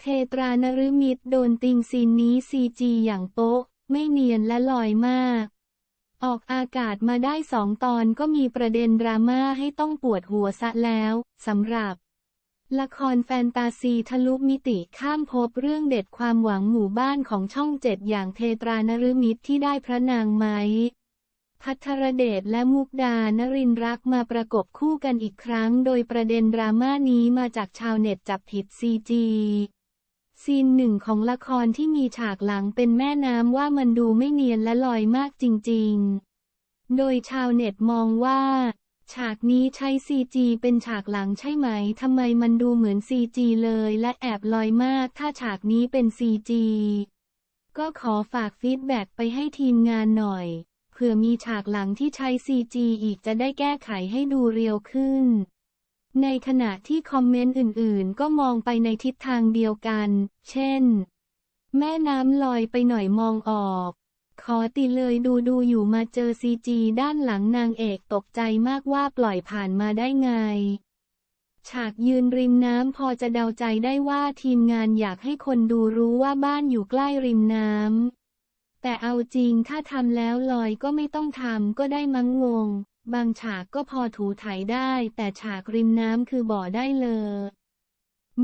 เทตรานฤมิตโดนติงซีนนี้ซีจีอย่างโป๊ะ ไม่เนียนและลอยมาก ออกอากาศมาได้สองตอนก็มีประเด็นดราม่าให้ต้องปวดหัวซะแล้วสำหรับ ละครแฟนตาซีทะลุมิติข้ามภพเรื่องเด็ดความหวังหมู่บ้านของช่องเจ็ดอย่างเทตรานฤมิตที่ได้พระนางไม้พัทรเดชและมุกดานรินรักมาประกบคู่กันอีกครั้ง โดยประเด็นดราม่านี้มาจากชาวเน็ตจับผิดซีจี ซีนหนึ่งของละครที่มีฉากหลังเป็นแม่น้ำว่ามันดูไม่เนียนและลอยมากจริงๆ โดยชาวเน็ตมองว่า ฉากนี้ใช้ซีจีเป็นฉากหลังใช่ไหม ทำไมมันดูเหมือนซีจีเลยและแอบลอยมาก ถ้าฉากนี้เป็นซีจีก็ขอฝากฟีดแบ็กไปให้ทีมงานหน่อย เผื่อมีฉากหลังที่ใช้ซีจีอีกจะได้แก้ไขให้ดูเรียวขึ้น ในขณะที่คอมเมนต์อื่นๆ ก็มองไปในทิศทางเดียวกัน เช่น แม่น้ำลอยไปหน่อยมองออก ขอติเลยดูดูอยู่มาเจอซีจีด้านหลังนางเอกตกใจมากว่าปล่อยผ่านมาได้ไง ฉากยืนริมน้ำพอจะเดาใจได้ว่าทีมงานอยากให้คนดูรู้ว่าบ้านอยู่ใกล้ริมน้ำแต่เอาจริงถ้าทำแล้วลอยก็ไม่ต้องทำก็ได้มั้งงง บางฉากก็พอถูถ่ายได้ แต่ฉากริมน้ำคือบ่อได้เลย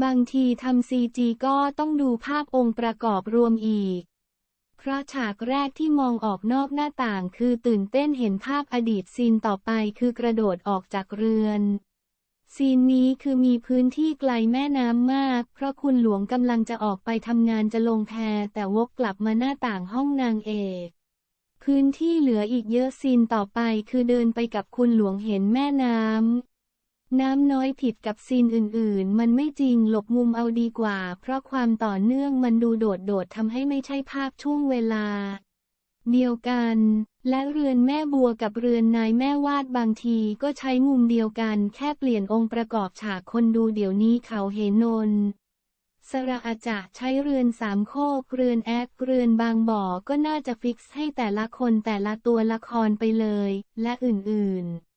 บางทีทำซีจีก็ต้องดูภาพองค์ประกอบรวมอีก เพราะฉากแรกที่มองออกนอกหน้าต่างคือตื่นเต้นเห็นภาพอดีตซีนต่อไปคือกระโดดออกจากเรือนซีนนี้คือมีพื้นที่ไกลแม่น้ำมาก เพราะคุณหลวงกำลังจะออกไปทำงานจะลงแพแต่วกกลับมาหน้าต่างห้องนางเอก พื้นที่เหลืออีกเยอะซีนต่อไปคือเดินไปกับคุณหลวงเห็นแม่น้ำ น้ำน้อยผิดกับซีนอื่นๆ มันไม่จริงหลบมุมเอาดีกว่า เพราะความต่อเนื่องมันดูโดดๆทำให้ไม่ใช่ภาพช่วงเวลา เดียวกัน และเรือนแม่บัวกับเรือนนายแม่วาดบางทีก็ใช้มุมเดียวกัน แค่เปลี่ยนองค์ประกอบฉากคนดูเดี๋ยวนี้เขาเห็นนน สระอาจะใช้เรือนสามโคกเรือนแอคเรือนบางบ่อก็น่าจะฟิกซ์ให้แต่ละคนแต่ละตัวละครไปเลย และอื่นๆ